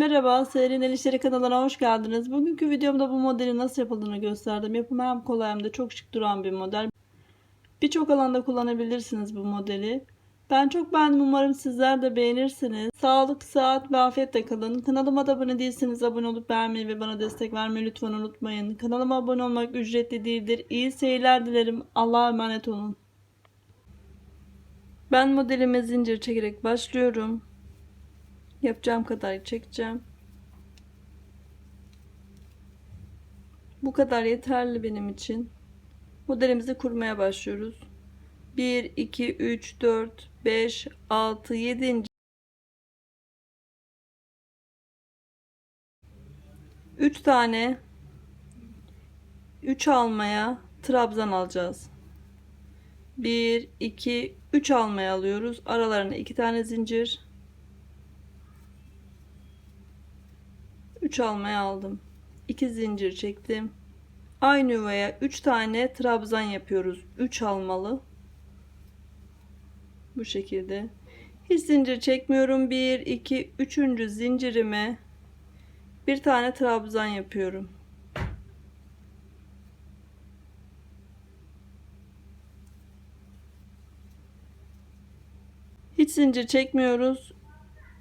Merhaba, Serin El İşleri kanalına hoş geldiniz. Bugünkü videomda bu modelin nasıl yapıldığını gösterdim. Yapımı hem kolay hem de çok şık duran bir model. Birçok alanda kullanabilirsiniz bu modeli. Ben çok beğendim. Umarım sizler de beğenirsiniz. Sağlık, sıhhat ve afiyetle kalın. Kanalıma da abone değilseniz abone olup beğenmeyi ve bana destek vermeyi lütfen unutmayın. Kanalıma abone olmak ücretli değildir. İyi seyirler dilerim. Allah'a emanet olun. Ben modelime zincir çekerek başlıyorum. Yapacağım kadar çekeceğim. Bu kadar yeterli benim için. Modelimizi kurmaya başlıyoruz. 1, 2, 3, 4, 5, 6, 7. 3 tane 3 almaya trabzan alacağız. 1, 2, 3 almaya alıyoruz. Aralarına 2 tane zincir. 3 almaya aldım. 2 zincir çektim. Aynı yuvaya 3 tane trabzan yapıyoruz. 3 almalı. Bu şekilde. Hiç zincir çekmiyorum. 1 2 3. zincirime bir tane trabzan yapıyorum. Hiç zincir çekmiyoruz.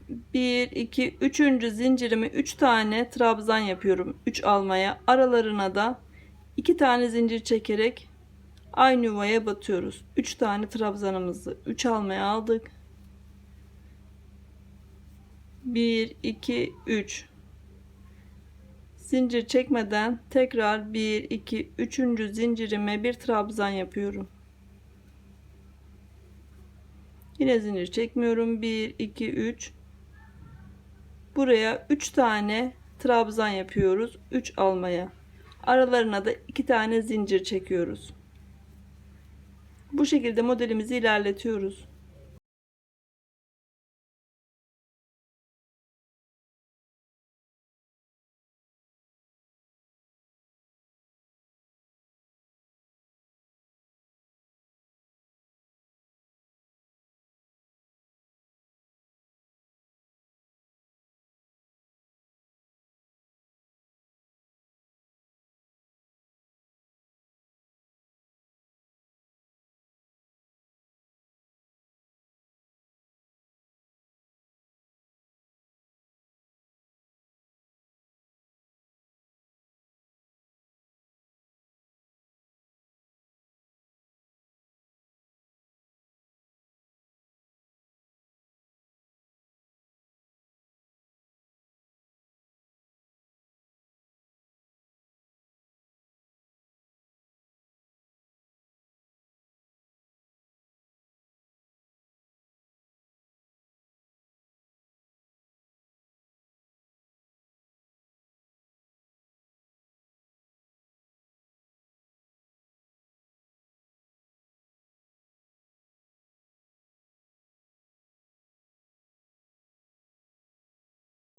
1 2 3. zincirimi 3 tane trabzan yapıyorum. 3 almaya. Aralarına da 2 tane zincir çekerek aynı yuvaya batıyoruz. 3 tane trabzanımızı 3 almaya aldık. 1 2 3 zincir çekmeden tekrar 1 2 3. zincirime bir trabzan yapıyorum. Yine zincir çekmiyorum. 1 2 3 buraya 3 tane trabzan yapıyoruz 3 almaya. Aralarına da 2 tane zincir çekiyoruz. Bu şekilde modelimizi ilerletiyoruz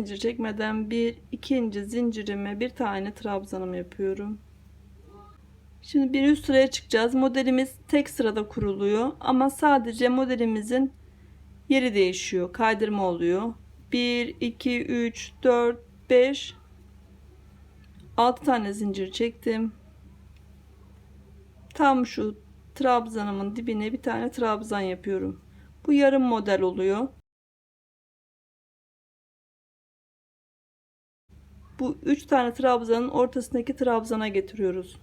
zincir çekmeden bir ikinci zincirime bir tane trabzanım yapıyorum. Şimdi bir üst sıraya çıkacağız. Modelimiz tek sırada kuruluyor ama sadece modelimizin yeri değişiyor kaydırma oluyor. 1 2 3 4 5 6 tane zincir çektim. Tam şu trabzanımın dibine bir tane trabzan yapıyorum. Bu yarım model oluyor bu üç tane trabzanın ortasındaki trabzana getiriyoruz.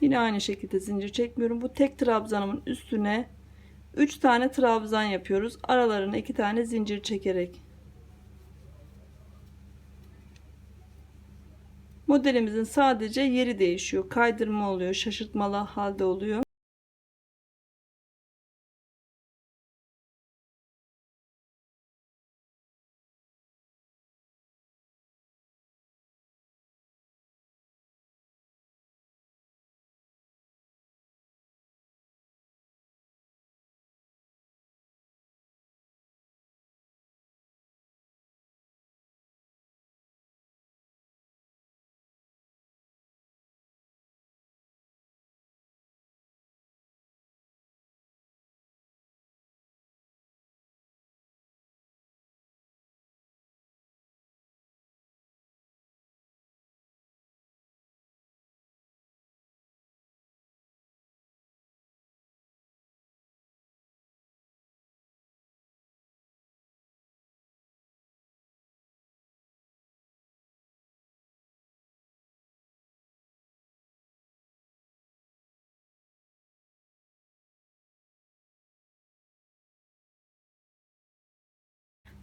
Yine aynı şekilde zincir çekmiyorum. Bu tek trabzanımın üstüne 3 tane trabzan yapıyoruz. Aralarına 2 tane zincir çekerek. Modelimizin sadece yeri değişiyor. Kaydırma oluyor, şaşırtmalı halde oluyor.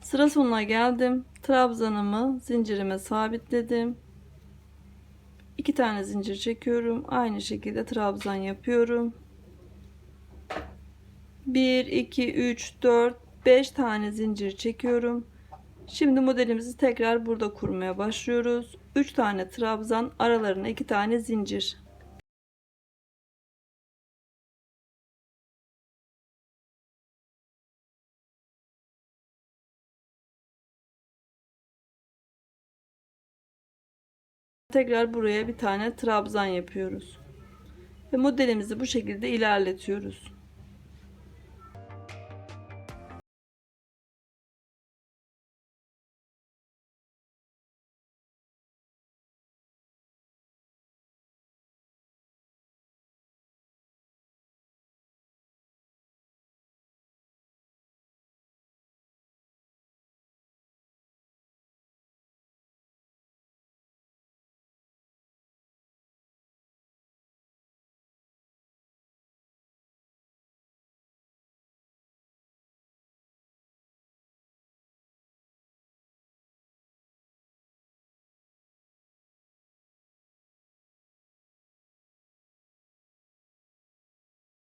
Sıra sonuna geldim. Trabzanımı zincirime sabitledim. İki tane zincir çekiyorum. Aynı şekilde trabzan yapıyorum. 1 2 3 4 5 tane zincir çekiyorum. Şimdi modelimizi tekrar burada kurmaya başlıyoruz. 3 tane trabzan, aralarına 2 tane zincir. Tekrar buraya bir tane trabzan yapıyoruz. Ve modelimizi bu şekilde ilerletiyoruz.